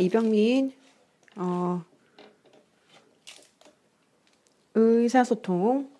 이병민 어, 의사소통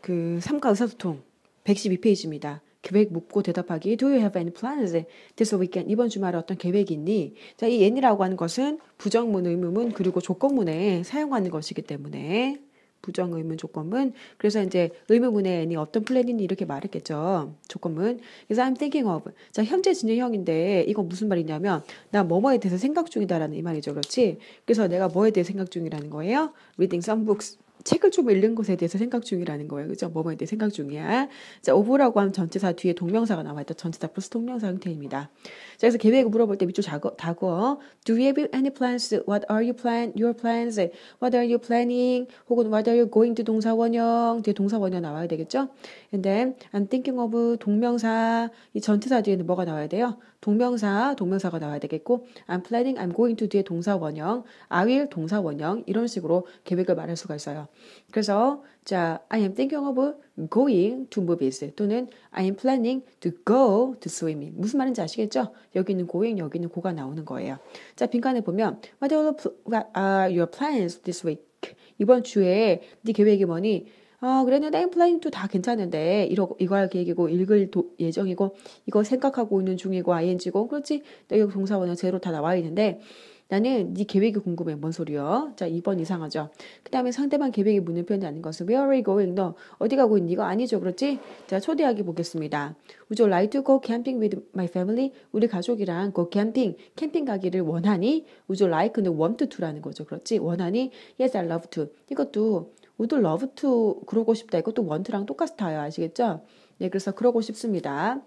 그 3가 의사소통 112페이지입니다. 계획 묻고 대답하기. Do you have any plans this weekend? 이번 주말에 어떤 계획이 있니? 자, 이 any라고 하는 것은 부정문, 의문문 그리고 조건문에 사용하는 것이기 때문에 부정 의문 조건문. 그래서 이제 의문문에 any 어떤 플랜이니 이렇게 말했겠죠. 조건문. 그래서 I'm thinking of. 자, 현재 진행형인데 이건 무슨 말이냐면 나 뭐뭐에 대해서 생각 중이다라는 이 말이죠. 그렇지? 그래서 내가 뭐에 대해 생각 중이라는 거예요? Reading some books. 책을 좀 읽는 것에 대해서 생각 중이라는 거예요. 그죠? 뭐뭐에 대해 생각 중이야. 자, 오브라고 하면 전체사 뒤에 동명사가 나와 있다. 전체사 플러스 동명사 형태입니다. 자, 그래서 계획을 물어볼 때 밑줄 작어, 다고 Do you have any plans? What are you plan? Your plans? What are you planning? 혹은 What are you going to 동사 원형? 뒤에 동사 원형 나와야 되겠죠? And then I'm thinking of 동명사 이 전체사 뒤에는 뭐가 나와야 돼요? 동명사, 동명사가 나와야 되겠고 I'm planning, I'm going to 뒤에 동사 원형, I will 동사 원형 이런 식으로 계획을 말할 수가 있어요. 그래서 자, I am thinking of going to movies 또는 I am planning to go to swimming. 무슨 말인지 아시겠죠? 여기 있는 going, 여기 있는 고가 나오는 거예요. 자, 빈칸에 보면 What are your plans this week? 이번 주에 네 계획이 뭐니? 어, 그랬는데 I'm planning to 다 괜찮은데 이러, 이거 할 계획이고 읽을 도, 예정이고 이거 생각하고 있는 중이고 ing고 그렇지? 여기 동사원은 제로 다 나와 있는데 나는 네 계획이 궁금해. 뭔 소리야? 자, 2번 이상하죠. 그 다음에 상대방 계획이 묻는 표현이 아닌 것은 Where are you going? 너 어디 가고 있니? 이거 아니죠. 그렇지? 자, 초대하기 보겠습니다. Would you like to go camping with my family? 우리 가족이랑 go camping, 캠핑 가기를 원하니? Would you like는 want to라는 거죠. 그렇지? 원하니? Yes, I love to. 이것도 would love to 그러고 싶다. 이것도 want랑 똑같아요. 아시겠죠? 네, 그래서 그러고 싶습니다.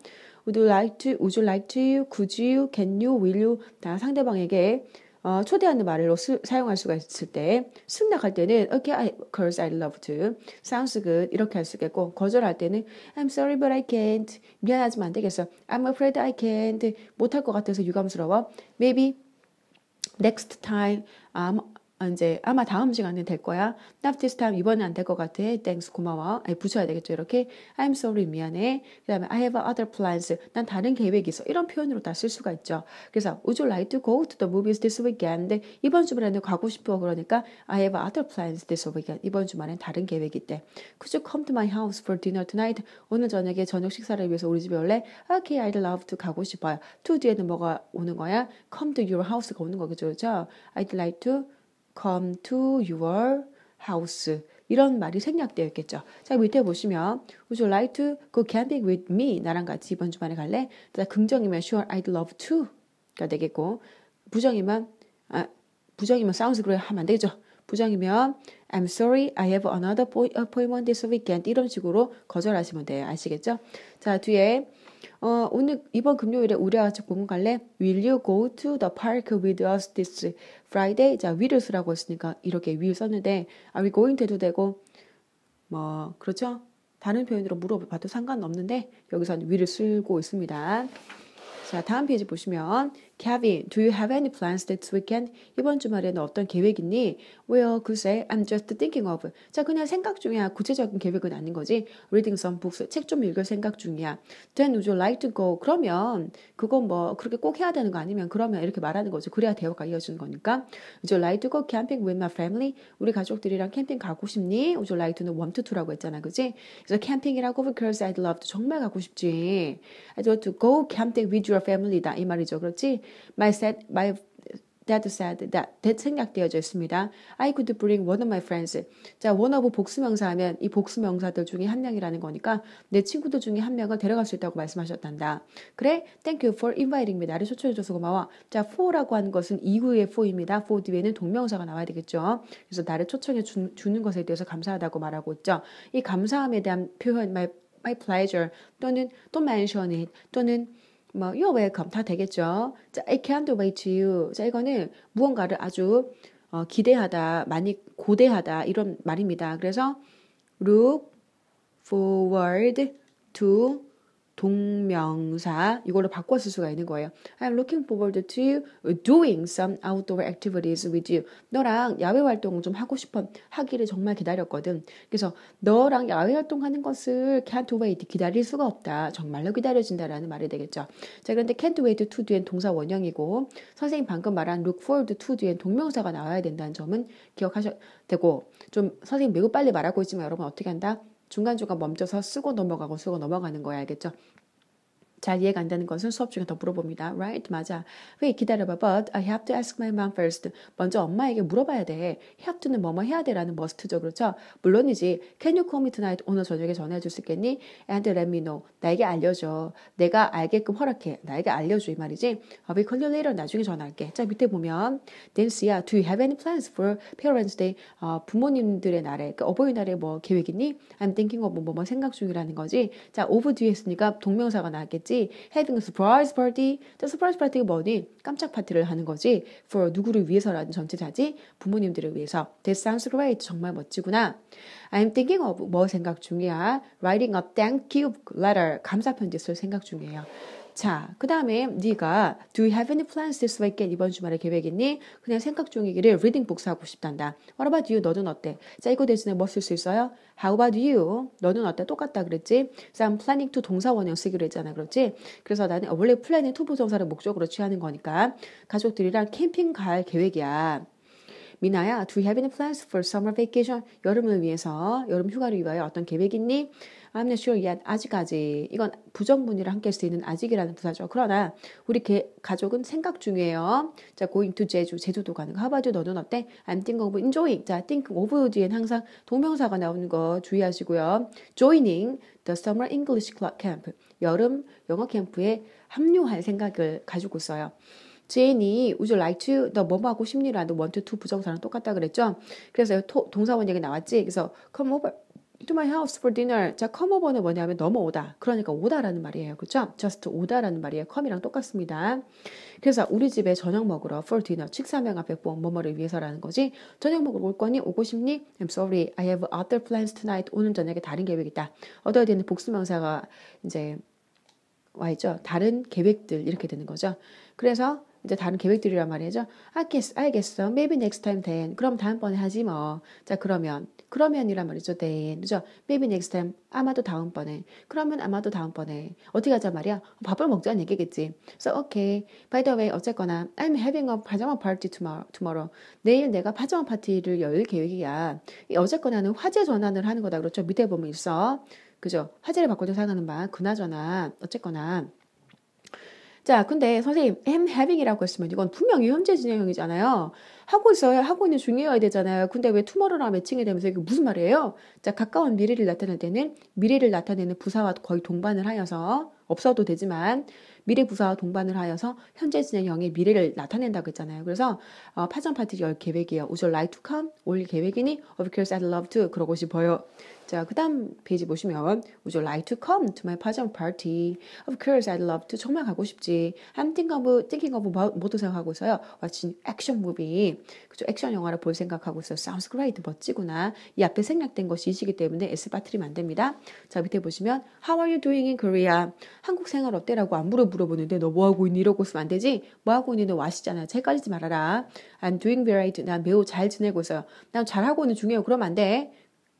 Would you like to? Would you like to? Could you? Can you? Will you? 다 상대방에게 어, 초대하는 말로 수, 사용할 수가 있을 때 승낙할 때는 okay, I, course I love to, sounds good 이렇게 할 수 있겠고 거절할 때는 I'm sorry but I can't 미안하지만 안 되겠어 I'm afraid I can't 못할 것 같아서 유감스러워 maybe next time um, 이제 아마 다음 시간에 될 거야. Not this time 이번엔 안될 것 같아. Thanks 고마워. 아니 붙여야 되겠죠. 이렇게 I'm sorry 미안해. 그다음에 I have other plans. 난 다른 계획이 있어. 이런 표현으로 다 쓸 수가 있죠. 그래서 Would you like to go to the movies this weekend? 이번 주말에는 가고 싶어 그러니까 I have other plans this weekend. 이번 주말엔 다른 계획이 있대. Could you come to my house for dinner tonight? 오늘 저녁에 저녁 식사를 위해서 우리 집에 올래? Okay, I'd love to 가고 싶어요. to 뒤에는 뭐가 오는 거야? Come to your house가 오는 거겠죠. 그렇죠? I'd like to come to your house. 이런 말이 생략되어 있겠죠. 자, 밑에 보시면 Would you like to go camping with me? 나랑 같이 이번 주말에 갈래? 자, 긍정이면 Sure, I'd love to가 되겠고 부정이면 아, 부정이면 sounds great 하면 안 되죠. 부정이면 I'm sorry, I have another appointment this weekend 이런 식으로 거절하시면 돼요. 아시겠죠? 자, 뒤에 어, 오늘 이번 금요일에 우리와 같이 공원 갈래? Will you go to the park with us this Friday? 자, will을 쓰라고 했으니까 이렇게 will 썼는데 are we going to 도 되고 뭐 그렇죠? 다른 표현으로 물어봐도 상관없는데 여기서는 will을 쓰고 있습니다. 자, 다음 페이지 보시면 Kevin, do you have any plans this weekend? 이번 주말에는 어떤 계획 있니? Well, 글쎄, I'm just thinking of. 자, 그냥 생각 중이야. 구체적인 계획은 아닌 거지. Reading some books. 책 좀 읽을 생각 중이야. Then would you like to go? 그러면 그건 뭐 그렇게 꼭 해야 되는 거 아니면 그러면 이렇게 말하는 거지. 그래야 대화가 이어지는 거니까. Would you like to go camping with my family? 우리 가족들이랑 캠핑 가고 싶니? Would you like to는 want to라고 했잖아. 그지? 그래서 캠핑이라고 because I'd love to. 정말 가고 싶지. I'd love to go camping with your family다. 이 말이죠. 그렇지? My said, my dad said that that 생략되어져 있습니다. I could bring one of my friends. 자, one of 복수명사 하면 이 복수명사들 중에 한 명이라는 거니까 내 친구들 중에 한 명을 데려갈 수 있다고 말씀하셨단다. 그래? Thank you for inviting me. 나를 초청해줘서 고마워. 자, for라고 하는 것은 이후의 for입니다. for 뒤에는 동명사가 나와야 되겠죠. 그래서 나를 초청해 주, 주는 것에 대해서 감사하다고 말하고 있죠. 이 감사함에 대한 표현, my, my pleasure 또는 또 mention it 또는 뭐 you're welcome 다 되겠죠. 자, I can't wait to. 자, 이거는 무언가를 아주 어, 기대하다, 많이 고대하다 이런 말입니다. 그래서 look forward to 동명사 이걸로 바꿔 쓸 수가 있는 거예요. I'm looking forward to doing some outdoor activities with you. 너랑 야외 활동 좀 하고 싶어 하기를 정말 기다렸거든. 그래서 너랑 야외 활동하는 것을 can't wait 기다릴 수가 없다. 정말로 기다려진다라는 말이 되겠죠. 자 그런데 can't wait to 뒤엔 동사 원형이고 선생님 방금 말한 look forward to 뒤엔 동명사가 나와야 된다는 점은 기억하셔야 되고 좀 선생님 매우 빨리 말하고 있지만 여러분 어떻게 한다? 중간중간 멈춰서 쓰고 넘어가고 쓰고 넘어가는 거야 알겠죠? 잘 이해가 안 되는 것은 수업 중에 더 물어봅니다. Right? 맞아. 왜 기다려봐. But I have to ask my mom first. 먼저 엄마에게 물어봐야 돼. have to는 뭐뭐 해야 돼라는 must죠. 그렇죠? 물론이지. Can you call me tonight? 오늘 저녁에 전화해 줄 수 있겠니? And let me know. 나에게 알려줘. 내가 알게끔 허락해. 나에게 알려줘. 이 말이지. I'll be call you later. 나중에 전화할게. 자, 밑에 보면 Nancy야, do you have any plans for Parents Day? 어, 부모님들의 날에, 그러니까 어버이날에 뭐 계획 있니? I'm thinking of 뭐, 뭐 생각 중이라는 거지. 자, of 뒤에 있으니까 동명사가 나왔겠지. 거지. having a surprise party. 자, surprise party가 뭐니? 깜짝 파티를 하는 거지. for 누구를 위해서라는 전체자지. 부모님들을 위해서. That sounds great. 정말 멋지구나. I'm thinking of 뭐 생각 중이야. writing a thank you letter. 감사 편지 쓸 생각 중이에요. 자, 그 다음에 네가 Do you have any plans this weekend? 이번 주말에 계획 있니? 그냥 생각 중이기를 reading books 하고 싶단다. What about you? 너는 어때? 자, 이거 대신에 뭐 쓸 수 있어요? How about you? 너는 어때? 똑같다 그랬지? 자, I'm planning to 동사 원형 쓰기로 했잖아. 그렇지? 그래서 나는 원래 플랜이 투 부정사를 목적으로 취하는 거니까 가족들이랑 캠핑 갈 계획이야. 미나야, do you have any plans for summer vacation? 여름을 위해서, 여름 휴가를 위하여 어떤 계획 있니? I'm not sure yet. 아직까지. 이건 부정문이랑 함께 쓸 수 있는 아직이라는 부사죠. 그러나 우리 개, 가족은 생각 중이에요. 자, going to 제주. 제주도 가는 거. How about you? 너는 어때? I'm thinking of enjoying. 자, think of 뒤엔 항상 동명사가 나오는 거 주의하시고요. joining the summer English camp. 여름 영어 캠프에 합류할 생각을 가지고 있어요. 제인이 would you like to 너 뭐뭐 하고 싶니라는 want to 부정사랑 똑같다 그랬죠. 그래서 토, 동사원 얘기 나왔지. 그래서 come over to my house for dinner. 자, come over는 뭐냐면 넘어오다. 그러니까 오다라는 말이에요. 그죠? just 오다라는 말이에요. come이랑 똑같습니다. 그래서 우리 집에 저녁 먹으러 for dinner. 식사명 앞에 뽕 뭐뭐를 위해서라는 거지. 저녁 먹으러 올 거니? 오고 싶니? I'm sorry. I have other plans tonight. 오늘 저녁에 다른 계획 있다. 얻어야 되는 복수명사가 이제 와 있죠. 다른 계획들 이렇게 되는 거죠. 그래서 이제 다른 계획들이란 말이죠. 알겠어, 알겠어. Maybe next time then. 그럼 다음번에 하지 뭐. 자, 그러면. 그러면이란 말이죠. then. 그죠? Maybe next time. 아마도 다음번에. 그러면 아마도 다음번에. 어떻게 하자 말이야? 밥을 먹자는 얘기겠지. So, okay. By the way, 어쨌거나, I'm having a 파자마 party tomorrow. tomorrow. 내일 내가 파자마 파티를 열 계획이야. 이 어쨌거나는 화제 전환을 하는 거다. 그렇죠? 밑에 보면 있어. 그죠? 화제를 바꿔서 사용하는 바. 그나저나, 어쨌거나. 자, 근데 선생님, am having이라고 했으면 이건 분명히 현재 진행형이잖아요. 하고 있어요. 하고 있는 중이어야 되잖아요. 근데 왜 투머로랑 매칭이 되면서 이게 무슨 말이에요? 자, 가까운 미래를 나타낼 때는 미래를 나타내는 부사와 거의 동반을 하여서 없어도 되지만 미래 부사와 동반을 하여서 현재 진행형의 미래를 나타낸다고 했잖아요. 그래서 어, 파전 파티 열 계획이에요. Would you like to come? 올 계획이니? Of course I'd love to. 그러고 싶어요. 자, 그 다음 페이지 보시면 Would you like to come to my 파전 party? Of course I'd love to. 정말 가고 싶지. I'm thinking of, thinking of 뭐도 생각하고 있어요. watching action movie. 그죠? 액션 영화를 볼 생각하고 있어요. Sounds great. 멋지구나. 이 앞에 생략된 것이 이시기 때문에 S 빠뜨리면 안 됩니다. 자, 밑에 보시면 How are you doing in Korea? 한국 생활 어때라고 안 물어 물어보는데 너 뭐 하고 있니? 이러고 있으면 안 되지? 뭐 하고 있니? 너 와시잖아. 헷갈리지 말아라. I'm doing very, 난 매우 잘 지내고 있어요. 난 잘하고 있는 중이에요. 그러면 안 돼.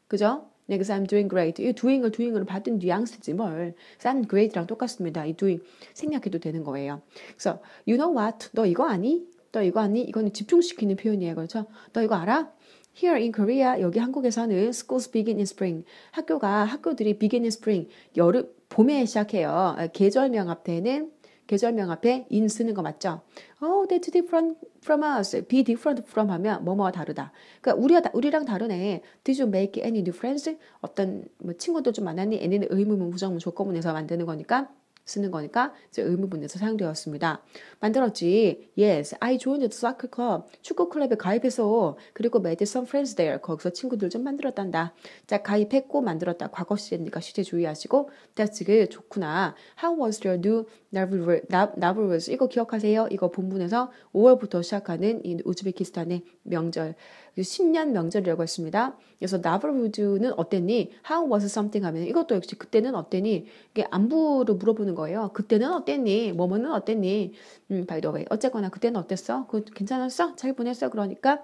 그죠? 네, 그래서 I'm doing great. 이 doing을 doing으로 받은 뉘앙스지 뭘. 그래서 I'm great랑 똑같습니다. 이 doing 생략해도 되는 거예요. 그래서 you know what? 너 이거 아니? 너 이거 아니? 이거는 집중시키는 표현이에요. 그렇죠? 너 이거 알아? Here in Korea, 여기 한국에서는 schools begin in spring. 학교가, 학교들이 begin in spring. 여름, 봄에 시작해요. 계절명 앞에는 계절명 앞에 in 쓰는 거 맞죠? Oh, that's different from us. Be different from 하면 뭐뭐가 다르다. 그러니까 우리가 우리랑 다르네. Did you make any friends? 어떤 뭐 친구들 좀 만났니? Any는 의문문, 부정문, 조건문에서 만드는 거니까 쓰는 거니까 이제 의무분에서 사용되었습니다. 만들었지. Yes, I joined the soccer club. 축구 클럽에 가입해서 그리고 made some friends there. 거기서 친구들 좀 만들었단다. 자, 가입했고 만들었다. 과거 시제니까 시제 주의하시고 that's good. 좋구나. How was your new Navruz? 이거 기억하세요? 이거 본문에서 5월부터 시작하는 이 우즈베키스탄의 명절 신년 명절이라고 했습니다. 그래서 neighborhood는 어땠니? How was something 하면 이것도 역시 그때는 어땠니? 이게 안부를 물어보는 거예요. 그때는 어땠니? 뭐뭐는 어땠니? 음, by the way. 어쨌거나 그때는 어땠어? 그 괜찮았어? 잘 보냈어? 그러니까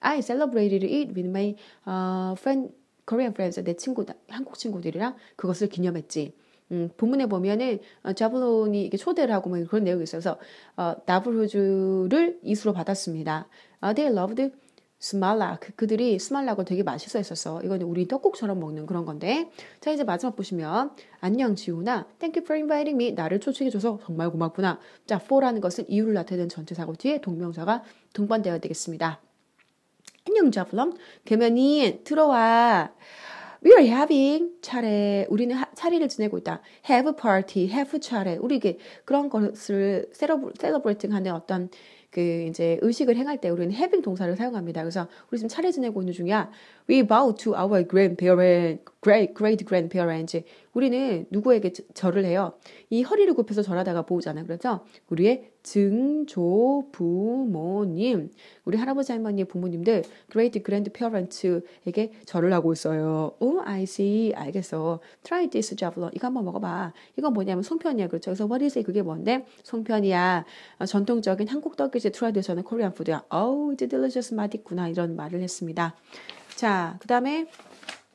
I celebrated it with my uh, friend, Korean friends. 내 친구, 한국 친구들이랑 그것을 기념했지. 음, 본문에 보면은 어, 자블론이 이게 초대를 하고 뭐 그런 내용이 있어서 어, 나브루즈를 이수로 받았습니다. 어, they loved 스말락 그, 그들이 스말락을 되게 맛있어 했었어. 이거는 우리 떡국처럼 먹는 그런 건데. 자 이제 마지막 보시면 안녕 지우나 Thank you for inviting me 나를 초청해줘서 정말 고맙구나. 자 for라는 것은 이유를 나타내는 전체사고 뒤에 동명사가 동반되어야 되겠습니다. 안녕 자블럼 개면이 들어와. We are having 차례 우리는 하, 차례를 지내고 있다. Have party, have 차례 우리 이게 그런 것을 celebrating 하는 어떤 그 이제 의식을 행할 때 우리는 having 동사를 사용합니다. 그래서 우리 지금 차례 지내고 있는 중이야. We bow to our grandparents, great great grandparents. 우리는 누구에게 절을 해요? 이 허리를 굽혀서 절하다가 보잖아. 그래서 우리의 증조 부모님, 우리 할아버지 할머니의 부모님들 great grandparents에게 절을 하고 있어요. 오, I see. 알겠어. Try this javelin. 이거 한번 먹어봐. 이건 뭐냐면 송편이야. 그렇죠. 그래서 what is it? 그게 뭔데? 송편이야. 어, 전통적인 한국 떡이지 트라디셔널 코리안 푸드야. Oh, it's delicious. 맛있구나. 이런 말을 했습니다. 자, 그 다음에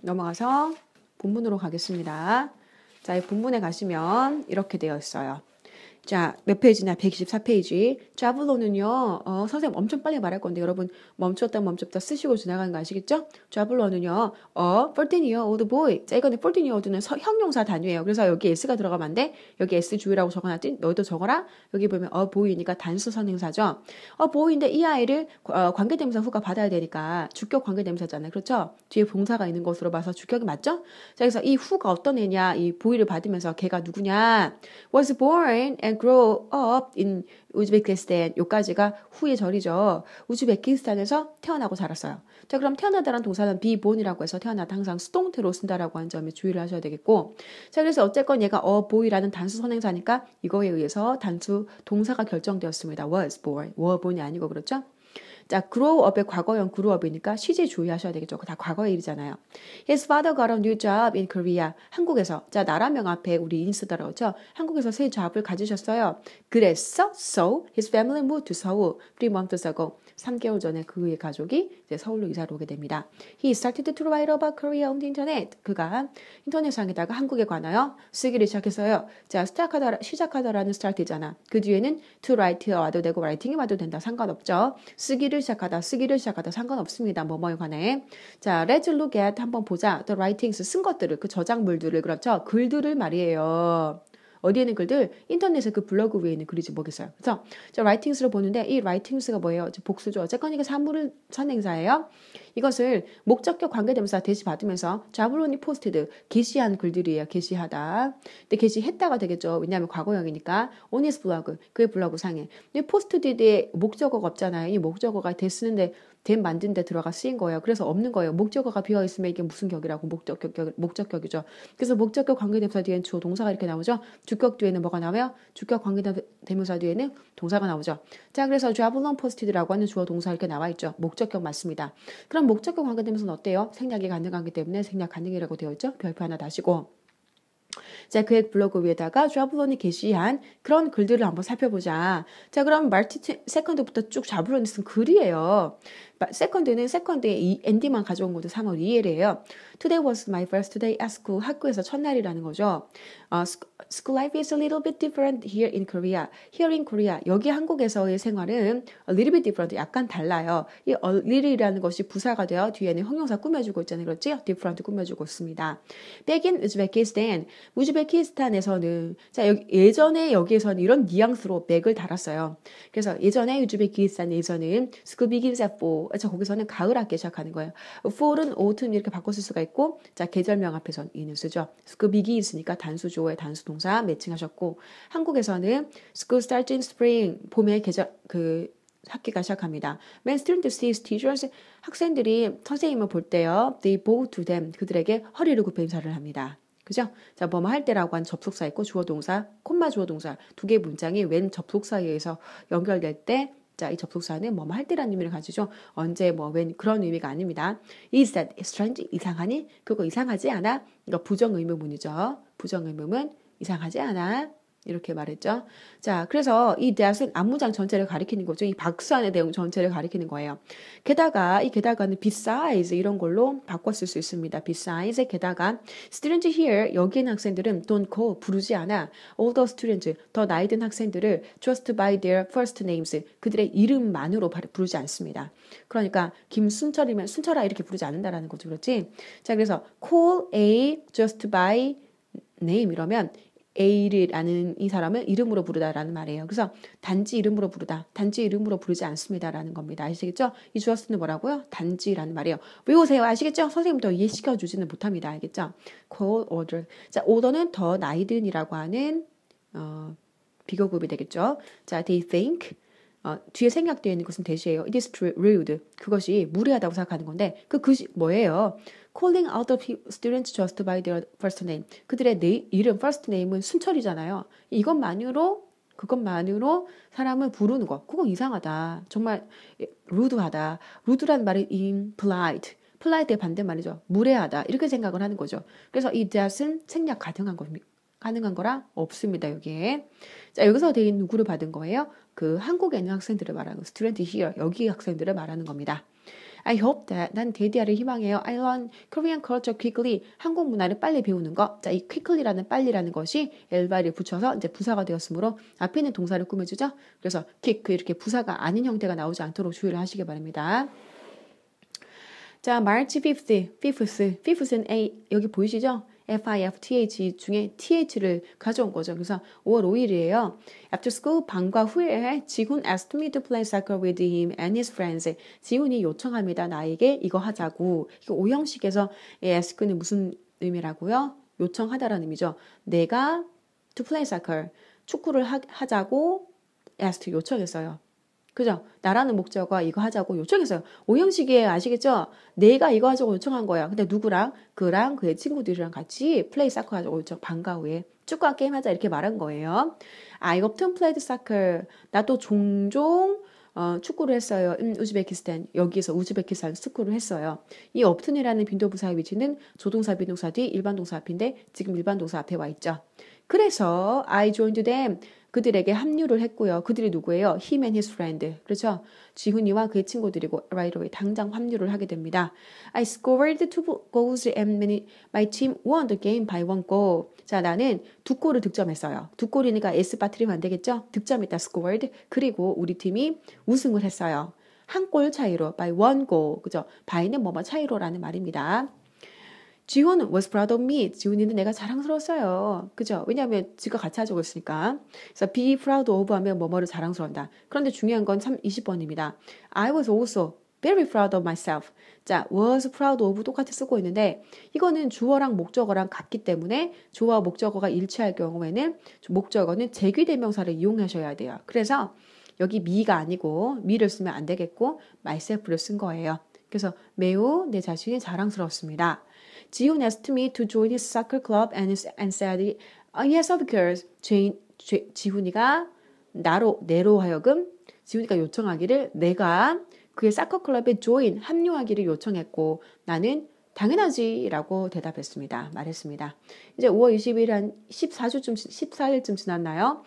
넘어가서 본문으로 가겠습니다. 자, 이 본문에 가시면 이렇게 되어 있어요. 자, 몇 페이지냐? 124페이지. 자블로는요, 어, 선생님 엄청 빨리 말할 건데 여러분 멈췄다 멈췄다 쓰시고 지나가는 거 아시겠죠? 자블로는요, 어, 14year old boy. 자, 이거는 14year old는 서, 형용사 단위예요. 그래서 여기 s가 들어가면 안 돼. 여기 s 주의라고 적어놨지? 너희도 적어라. 여기 보면 어, boy니까 단수 선행사죠. 어, boy인데 이 아이를 어, 관계대명사 후가 받아야 되니까 주격 관계대명사잖아요. 그렇죠? 뒤에 봉사가 있는 것으로 봐서 주격이 맞죠? 자, 그래서 이 후가 어떤 애냐? 이 boy를 받으면서 걔가 누구냐? was born and grow up in 우즈베키스탄 요까지가 후의 절이죠. 우즈베키스탄에서 태어나고 자랐어요. 자 그럼 태어나다란 동사는 비본이라고 해서 태어나다 항상 수동태로 쓴다라고 하는 점에 주의를 하셔야 되겠고 자 그래서 어쨌건 얘가 어 보이라는 단수 선행사니까 이거에 의해서 단수 동사가 결정되었습니다. was born, were born이 아니고 그렇죠? 자, grow up의 과거형 grow up이니까 시제 주의하셔야 되겠죠. 다 과거의 일이잖아요. His father got a new job in Korea. 한국에서. 자, 나라명 앞에 우리 인스더라고 죠 한국에서 새 잡을 가지셨어요. 그래서 so his family moved to Seoul three months ago. 3개월 전에 그의 가족이 이제 서울로 이사를 오게 됩니다. He started to write about Korea on the internet. 그가 인터넷상에다가 한국에 관하여 쓰기를 시작했어요. 자, 시작하다, 시작하다라는 start잖아. 그 뒤에는 to write 와도 되고 writing이 와도 된다. 상관없죠. 쓰기를 시작하다, 쓰기를 시작하다 상관없습니다. 뭐뭐에 관해. 자, let's look at 한번 보자. The writings 쓴 것들을 그 저작물들을 그렇죠. 글들을 말이에요. 어디에 있는 글들? 인터넷에 그 블로그 위에 있는 글이지 뭐겠어요. 그래서 저 라이팅스를 보는데 이 라이팅스가 뭐예요? 복수죠. 어쨌건 이게 사물을 선행사예요. 이것을 목적격 관계대명사 대시 받으면서 자블로니 포스트드 게시한 글들이에요. 게시하다. 근데 게시했다가 되겠죠. 왜냐하면 과거형이니까 오니스 블로그 그의 블로그 상에. 근데 포스트드에 목적어가 없잖아요. 이 목적어가 대 쓰는데 된 만든 데 들어가 쓰인 거예요. 그래서 없는 거예요. 목적어가 비어 있으면 이게 무슨 격이라고 목적격 목적격이죠. 그래서 목적격 관계대명사 뒤에는 주어 동사가 이렇게 나오죠. 주격 뒤에는 뭐가 나와요? 주격 관계대명사 뒤에는 동사가 나오죠. 자, 그래서 자블론 포스티드라고 하는 주어 동사 이렇게 나와 있죠. 목적격 맞습니다. 그럼 목적격 관계되면서 어때요? 생략이 가능하기 때문에 생략 가능이라고 되어 있죠. 별표 하나 다시고. 자, 그의 블로그 위에다가 좌블론이 게시한 그런 글들을 한번 살펴보자. 자, 그럼 말티 세컨드부터 쭉 좌블론이 쓴 글이에요. 세컨드는 세컨드의 이 엔딩만 가져온 것도 3월 2일이에요. Today was my first day at school. 학교에서 첫날이라는 거죠. Uh, school life is a little bit different here in Korea. Here in Korea. 여기 한국에서의 생활은 a little bit different. 약간 달라요. 이 a little이라는 것이 부사가 되어 뒤에는 형용사 꾸며주고 있잖아요. 그렇지? different 꾸며주고 있습니다. Back in Uzbekistan. 우즈베키스탄에서는 자 여기, 예전에 여기에서는 이런 뉘앙스로 맥을 달았어요. 그래서 예전에 우즈베키스탄에서는 school begins at 4. 자 거기서는 가을 학기 시작하는 거예요. fall은 autumn 이렇게 쓸 수가 있고 자 계절명 앞에서 이는 쓰죠. school begins니까 단수조의 단수 동사 매칭하셨고 한국에서는 starts in spring 봄에 계절 그 학기가 시작합니다. When students see teachers, 학생들이 선생님을 볼 때요, they bow to them, 그들에게 허리를 굽혀 인사를 합니다. 그죠? 자, 뭐뭐 할 때라고 한 접속사 있고 주어 동사, 콤마 주어 동사 두 개의 문장이 웬 접속사에 의해서 연결될 때 자, 이 접속사는 뭐할 때라는 의미를 가지죠. 언제 뭐 웬 그런 의미가 아닙니다. Is that strange? 이상하니? 그거 이상하지 않아? 이거 부정 의문문이죠. 부정 의문문 이상하지 않아? 이렇게 말했죠. 자, 그래서 이 that은 앞문장 전체를 가리키는 거죠. 이 박수 안의 내용 전체를 가리키는 거예요. 게다가 이 게다가는 besides 이런 걸로 바꿨을 수 있습니다. besides 게다가 students here 여기 있는 학생들은 don't call 부르지 않아. the students 더 나이 든 학생들을 just by their first names 그들의 이름만으로 부르지 않습니다. 그러니까 김순철이면 순철아 이렇게 부르지 않는다라는 거죠. 그렇지? 자, 그래서 call A just by name 이러면 A라는 이 사람을 이름으로 부르다라는 말이에요. 그래서 단지 이름으로 부르다, 단지 이름으로 부르지 않습니다라는 겁니다. 아시겠죠? 이 주어스는 뭐라고요? 단지라는 말이에요. 외우세요. 아시겠죠? 선생님 더 이해시켜 주지는 못합니다. 알겠죠? call order. 자, order는 더 나이든이라고 하는 어, 비교급이 되겠죠. 자, they think 어, 뒤에 생략되어 있는 것은 대시예요. It is rude. 그것이 무례하다고 생각하는 건데 그 글씨 뭐예요? calling out the students just by their first name. 그들의 네, 이름 first name은 순철이잖아요. 이것만으로 그것만으로 사람을 부르는 거. 그거 이상하다. 정말 rude하다. rude라는 말이 impolite. polite의 반대말이죠. 무례하다. 이렇게 생각을 하는 거죠. 그래서 이 that은 생략 가능한 겁니다. 가능한 거라 없습니다. 여기에. 자, 여기서 대인 누구를 받은 거예요? 그 한국에 있는 학생들을 말하는 거. student here. 여기 학생들을 말하는 겁니다. I hope that 난 대디아를 희망해요. I learn Korean culture quickly. 한국 문화를 빨리 배우는 것. 자, 이 quickly라는 빨리라는 것이 엘바를 붙여서 이제 부사가 되었으므로 앞에 있는 동사를 꾸며주죠. 그래서 quick 이렇게 부사가 아닌 형태가 나오지 않도록 주의를 하시기 바랍니다. 자, March 5th, 5th, 5th는 A 여기 보이시죠? FIFTH 중에 TH를 가져온 거죠. 그래서 5월 5일이에요. After school 방과 후에 지훈 asked me to play soccer with him and his friends. 지훈이 요청합니다. 나에게 이거 하자고. 이거 오형식에서 ask는 무슨 의미라고요? 요청하다라는 의미죠. 내가 to play soccer 축구를 하, 하자고 asked 요청했어요. 그죠? 나라는 목적어가 이거 하자고 요청했어요. 오형식이에요. 아시겠죠? 내가 이거 하자고 요청한 거야. 근데 누구랑? 그랑 그의 친구들이랑 같이 플레이 사커 하자고 요청, 방과 후에 축구와 게임 하자 이렇게 말한 거예요. I often played soccer. 나도 종종 어, 축구를 했어요. 음, 우즈베키스탄. 여기에서 우즈베키스탄 축구를 했어요. 이 often이라는 빈도부사의 위치는 조동사, 비동사 뒤 일반 동사 앞인데 지금 일반 동사 앞에 와 있죠. 그래서 I joined them. 그들에게 합류를 했고요. 그들이 누구예요? Him and his friend. 그렇죠? 지훈이와 그의 친구들이고 right away 당장 합류를 하게 됩니다. I scored two goals and my team won the game by one goal. 자, 나는 두 골을 득점했어요. 두 골이니까 S 빠트리면 안 되겠죠? 득점했다 scored. 그리고 우리 팀이 우승을 했어요. 한 골 차이로 by one goal. 그죠? by는 뭐뭐 차이로라는 말입니다. 지훈은 was proud of me. 지훈이는 내가 자랑스러웠어요. 그죠? 왜냐하면 지가 같이 하자고 했으니까. 그래서 be proud of 하면 뭐뭐를 자랑스러운다. 그런데 중요한 건 3, 20번입니다. I was also very proud of myself. 자, was proud of 똑같이 쓰고 있는데 이거는 주어랑 목적어랑 같기 때문에 주어와 목적어가 일치할 경우에는 목적어는 제귀대명사를 이용하셔야 돼요. 그래서 여기 me가 아니고 me를 쓰면 안 되겠고 myself를 쓴 거예요. 그래서 매우 내 자신이 자랑스러웠습니다. 지훈 asked me to join his soccer club and, and said, yes, of course. 지, 지, 지훈이가 나로, 내로 하여금 지훈이가 요청하기를 내가 그의 사커 클럽에 join, 합류하기를 요청했고 나는 당연하지 라고 대답했습니다. 말했습니다. 이제 5월 20일 한 14주쯤, 14일쯤 지났나요?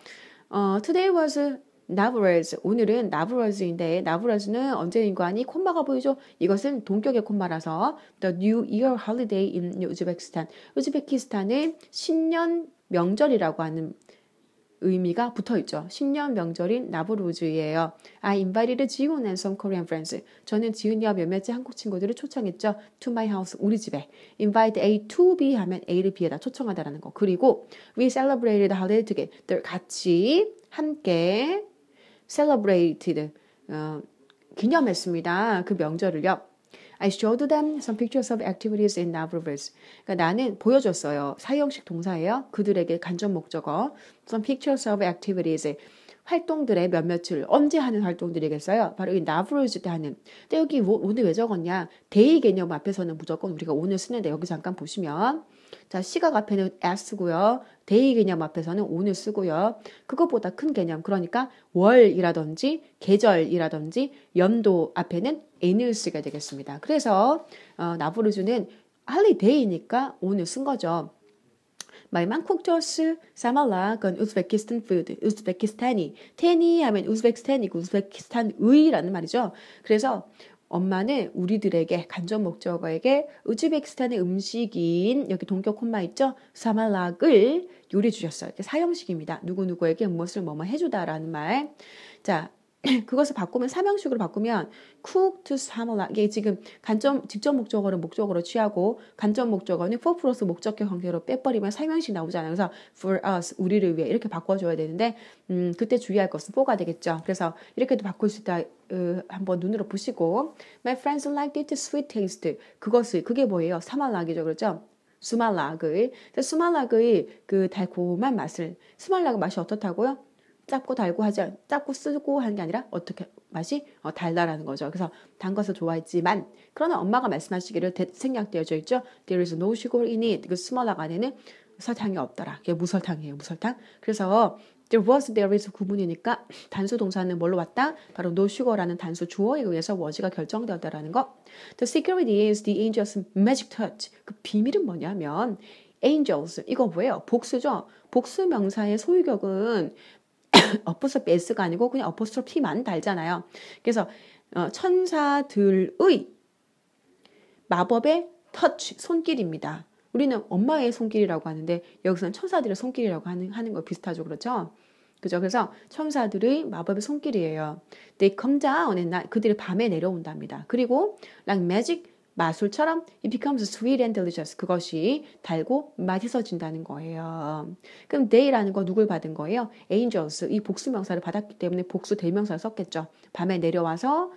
어, today was 나브레즈 오늘은 나브레즈인데 나브레즈는 언제인가니 콤마가 보이죠? 이것은 동격의 콤마라서 The New Year Holiday in 우즈베키스탄 우즈베키스탄은 신년 명절이라고 하는 의미가 붙어 있죠. 신년 명절인 나브루즈예요. I invited 지훈 and some Korean friends. 저는 지훈이와 몇몇의 한국 친구들을 초청했죠. To my house, 우리 집에. Invite A to B 하면 A를 B에다 초청하다라는 거. 그리고 we celebrated holiday together. 같이 함께 celebrated 어, 기념했습니다. 그 명절을요. I showed them some pictures of activities in Navruz. 그러니까 나는 보여줬어요. 사형식 동사예요. 그들에게 간접 목적어. Some pictures of activities. 활동들의 몇몇을 언제 하는 활동들이겠어요? 바로 이 나브루즈 때 하는. 근데 여기 오늘 왜 적었냐? 데이 개념 앞에서는 무조건 우리가 오늘 쓰는데 여기 잠깐 보시면 자, 시각 앞에는 s고요. day 개념 앞에서는 on을 쓰고요. 그것보다 큰 개념, 그러니까 월이라든지 계절이라든지 연도 앞에는 n을 쓰게 되겠습니다. 그래서 어, 나부르주는 할리데이니까 on을 쓴 거죠. Cooked us 사말라 그건 우즈베키스탄 food, 우즈베키스탄이 테니 하면 우즈베키스탄이고 우즈베키스탄의라는 말이죠. 그래서 엄마는 우리들에게 간접 목적어에게 우즈베키스탄의 음식인 여기 동격 콤마 있죠? 사말락을 요리해 주셨어요. 사형식입니다. 누구누구에게 무엇을 뭐뭐 해주다라는 말. 자, 그것을 바꾸면 삼형식으로 바꾸면 cook to 사몰라 이게 지금 간접 직접 목적어를 목적어로 취하고 간접 목적어는 for 플러스 목적격 관계로 빼버리면 삼형식 나오잖아요. 그래서 for us 우리를 위해 이렇게 바꿔줘야 되는데 음, 그때 주의할 것은 for가 되겠죠. 그래서 이렇게도 바꿀 수 있다. 어, 한번 눈으로 보시고 my friends like it sweet taste 그것을 그게 뭐예요? 사말락이죠. 그렇죠? 수말락의 수말락의 그 달콤한 맛을 수말락의 맛이 어떻다고요? 짭고 달고 하지 짭고 쓰고 하는 게 아니라 어떻게 맛이 어, 달다라는 거죠. 그래서 단 것을 좋아했지만 그러나 엄마가 말씀하시기를 생략되어져 있죠. There is no sugar in it. 그 스몰락 안에는 설탕이 없더라. 이게 무설탕이에요. 무설탕. 그래서 there was, there is 구문이니까 단수 동사는 뭘로 왔다? 바로 no sugar라는 단수 주어에 의해서 워지가 결정되었다라는 거. The secret is the angel's magic touch. 그 비밀은 뭐냐면 angels 이거 뭐예요? 복수죠. 복수 명사의 소유격은 어퍼스트로피 S가 아니고 그냥 어퍼스트로피 T만 달잖아요. 그래서 어, 천사들의 마법의 터치, 손길입니다. 우리는 엄마의 손길이라고 하는데 여기서는 천사들의 손길이라고 하는, 하는 거 비슷하죠. 그렇죠? 그죠? 그래서 천사들의 마법의 손길이에요. They come down and night. 그들이 밤에 내려온답니다. 그리고 like magic 마술처럼 it becomes sweet and delicious. 그것이 달고 맛있어진다는 거예요. 그럼 they라는 거 누굴 받은 거예요? angels. 이 복수 명사를 받았기 때문에 복수 대명사를 썼겠죠. 밤에 내려와서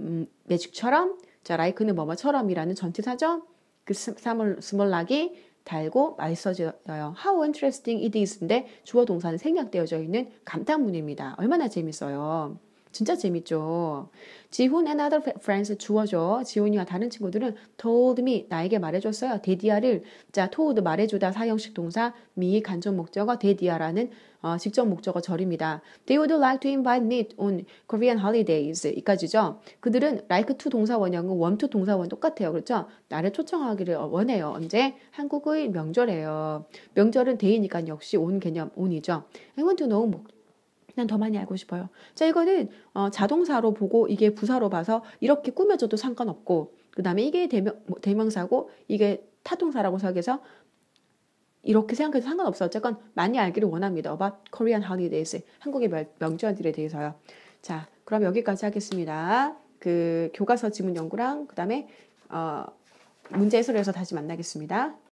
음, 매직처럼 자 라이크는 뭐뭐처럼이라는 전치사죠. 그 스몰 스몰락이 달고 맛있어져요. How interesting it is인데 주어 동사는 생략되어져 있는 감탄문입니다. 얼마나 재밌어요. 진짜 재밌죠. 지훈 and other friends 주어죠. 지훈이와 다른 친구들은 told me 나에게 말해줬어요. 데디아를 자 told 말해주다 사형식 동사 미 간접 목적어 데디아라는 어, 직접 목적어 절입니다. They would like to invite me on Korean holidays 이까지죠. 그들은 like to 동사 원형은 want to 동사 원 똑같아요. 그렇죠? 나를 초청하기를 원해요. 언제? 한국의 명절에요. 명절은 데이니까 역시 온 개념 온이죠. I want to know 난 더 많이 알고 싶어요. 자, 이거는 어, 자동사로 보고 이게 부사로 봐서 이렇게 꾸며줘도 상관없고, 그 다음에 이게 대명, 뭐, 대명사고 이게 타동사라고 생각해서 이렇게 생각해도 상관없어. 어쨌건 많이 알기를 원합니다. about Korean holidays. 한국의 명, 명절들에 대해서요. 자, 그럼 여기까지 하겠습니다. 그 교과서 지문 연구랑 그 다음에 어, 문제 해설에서 다시 만나겠습니다.